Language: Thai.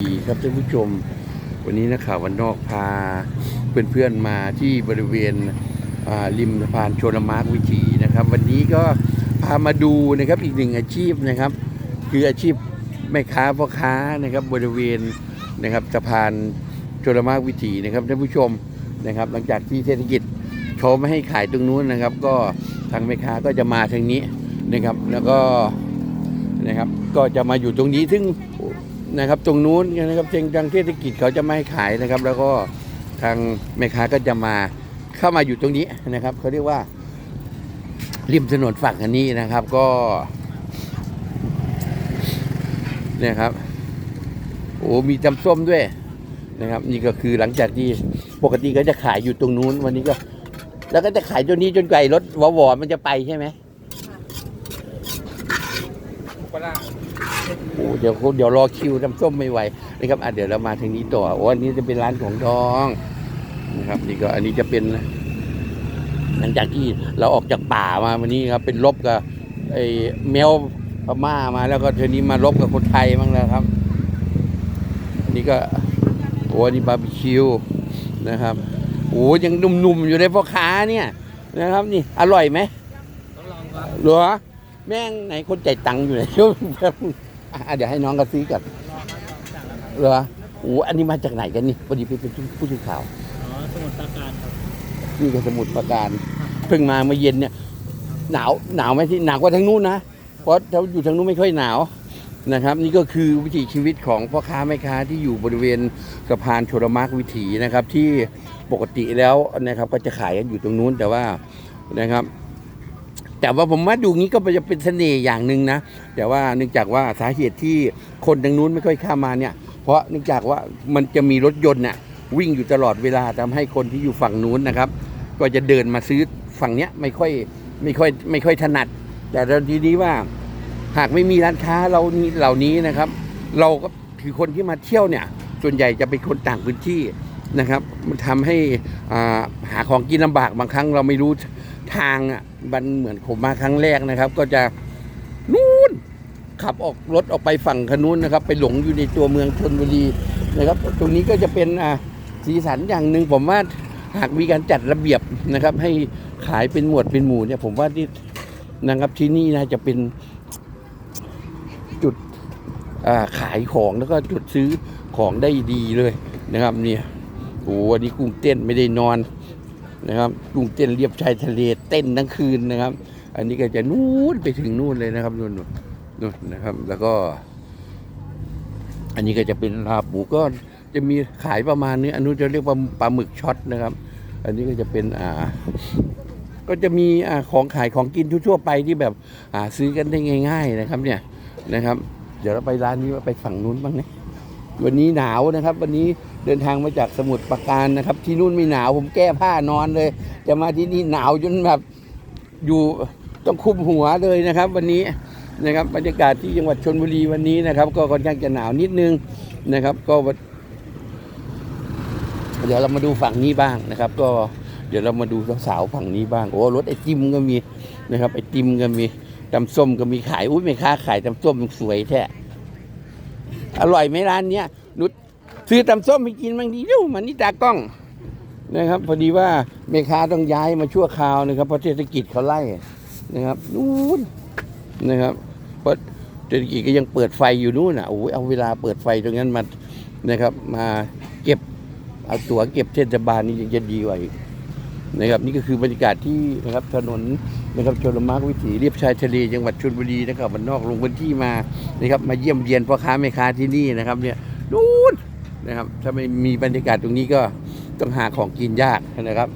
ดีครับท่านผู้ชมวันนี้นักข่าววันนอกพาเพื่อนๆมาที่บริเวณริมสะพานโชนมาร์กวิถีนะครับ วันนี้ก็พามาดูนะครับอีกหนึ่งอาชีพนะครับ คืออาชีพแม่ค้าพ่อค้านะครับบริเวณนะครับสะพานโชนมาร์กวิถีนะครับท่านผู้ชมนะครับ หลังจากที่เศรษฐกิจเขาไม่ให้ขายตรงนู้นนะครับ ก็ทางแม่ค้าก็จะมาทางนี้นะครับ แล้วก็นะครับก็จะมาอยู่ตรงนี้ซึ่ง นะครับตรงนู้นนะครับเชิงทางเทศกิจเขาจะไม่ขายนะครับ แล้วก็ทางแม่ค้าก็จะมาเข้ามาอยู่ตรงนี้นะครับเขาเรียกว่าริมถนนฝั่งอันนี้นะครับก็เนี่ยครับโอ้มีตำส้มด้วยนะครับ นี่ก็คือหลังจากที่ปกติก็จะขายอยู่ตรงนู้นวันนี้ก็ แล้วก็จะขายตัวนี้จนไกลรถวอวอมันจะไปใช่ไหม ปลา โอ้เดี๋ยวเดี๋ยวรอคิวน้ำส้มไม่ไหวนะครับอะเดี๋ยวเรามาทางนี้ต่อโอ้อันนี้จะเป็นร้านของทองนะครับนี่ก็อันนี้จะเป็น หลังจากที่เราออกจากป่ามาวันนี้ครับ เป็นลบกับไอ้แมวพม่ามาแล้วก็เทอนี้มาลบกับคนไทยบ้างแล้วครับอันนี่ก็โอ้อันนี่บาร์บีคิวนะครับโอ้ยังหนุ่มๆอยู่ในพ่อค้าเนี่ยนะครับ นี่อร่อยไหมต้องลองครับเหรอแม่งไหนคนจ่ายตังค์อยู่ไหน อะเดี๋ยวให้น้องกระซีก่อนลองครับลองสั่งแล้วครับเหรอโอ้อันนี้มาจากไหนกันนี่พอดีไปเป็นผู้สื่อข่าวอ๋อสมุทรปราการครับนี่ก็สมุทรปราการเพิ่งมาเมื่อเย็นเนี่ย หนาวหนาวไหมที่หนาวกว่าทางนู้นนะเพราะถ้าอยู่ทางนู้นไม่ค่อยหนาวนะครับ นี่ก็คือวิถีชีวิตของพ่อค้าแม่ค้าที่อยู่บริเวณสะพานชลมารควิถีนะครับ ที่ปกติแล้วนะครับ ก็จะขายกันอยู่ตรงนู้นแต่ว่านะครับ แต่ว่าผมว่าดูงี้ก็จะเป็นเสน่ห์อย่างหนึ่งนะ แต่ว่าเนื่องจากว่าสาเหตุที่คนทางนู้นไม่ค่อยข้ามาเนี่ย เพราะเนื่องจากว่ามันจะมีรถยนต์น่ะวิ่งอยู่ตลอดเวลาทำให้คนที่อยู่ฝั่งนู้นนะครับ ก็จะเดินมาซื้อฝั่งเนี้ยไม่ค่อยไม่ค่อยไม่ค่อยถนัด แต่ตอนทีนี้ว่าหากไม่มีร้านค้าเรานี้เหล่านี้นะครับ เราก็คือคนที่มาเที่ยวเนี่ย ส่วนใหญ่จะเป็นคนต่างพื้นที่นะครับ มันทำให้หาของกินลำบากบางครั้งเราไม่รู้ ทางอะมันเหมือนผมมาครั้งแรกนะครับ ก็จะนู่นขับออกรถออกไปฝั่งขนู้นนะครับ ไปหลงอยู่ในตัวเมืองชนบุรีนะครับ ตรงนี้ก็จะเป็นอ่าสีสันอย่างหนึ่งผมว่าหากมีการจัดระเบียบนะครับ ให้ขายเป็นหมวดเป็นหมู่เนี่ย ผมว่าที่นะครับที่นี่นะจะเป็นจุดอ่าขายของแล้วก็จุดซื้อของได้ดีเลยนะครับ เนี่ยโอ้วันนี้กุ้งเต้นไม่ได้นอน นะครับกุ้งเต้นเรียบชายทะเลเต้นทั้งคืนนะครับ อันนี้ก็จะนู่นไปถึงนู่นเลยนะครับนู่นนู่นนะครับ แล้วก็ อันนี้ก็จะเป็นลาปูก็จะมีขายประมาณนี้อันนู้นจะเรียกว่าปลาหมึกช็อตนะครับ อันนี้ก็จะเป็นอ่า ก็จะมีอ่าของขายของกินทั่วๆไปที่แบบหาซื้อกันได้ง่าย ๆนะครับ เนี่ยนะครับ เดี๋ยวเราไปร้านนี้ไปฝั่งนู้นบ้างนะ วันนี้หนาวนะครับ วันนี้เดินทางมาจากสมุทรปราการนะครับ ที่นู่นไม่หนาวผมแก้ผ้านอนเลย จะมาที่นี่หนาวจนแบบอยู่ต้องคุมหัวเลยนะครับ วันนี้นะครับบรรยากาศที่จังหวัดชนบุรีวันนี้นะครับ ก็ค่อนข้างจะหนาวนิดนึงนะครับ ก็ เดี๋ยวเรามาดูฝั่งนี้บ้างนะครับ ก็เดี๋ยวเรามาดูสาวๆฝั่งนี้บ้างโอ้รถไอติมก็มีนะครับไอติมก็มีตำส้มก็มีขายอุ้ยแม่ค้าขายตำส้มสวยแท้ อร่อยไหมร้านเนี้ยนุชซื้อตำส้มให้กินบางทีเดี๋ยวมันนี่ตากล้องนะครับพอดีว่าแม่ค้าต้องย้ายมาชั่วคราวนะครับเพราะเศรษฐกิจเขาไล่นะครับนู่นนะครับเพราะเศรษฐกิจก็ยังเปิดไฟอยู่นู่นอะโอ้ยเอาเวลาเปิดไฟตรงนั้นมานะครับ มาเก็บเอาตั๋วเก็บเทศบาลนี่จะดีกว่าอีก นะครับนี่ก็คือบรรยากาศที่นะครับถนนนะครับชลมารควิถีเรียบชายทะเลจังหวัดชลบุรีนะครับมันนอกลงพื้นที่มานะครับมาเยี่ยมเยียนพ่อค้าแม่ค้าที่นี่นะครับเนี่ยนู่นนะครับถ้าไม่มีบรรยากาศตรงนี้ก็ต้องหาของกินยากนะครับ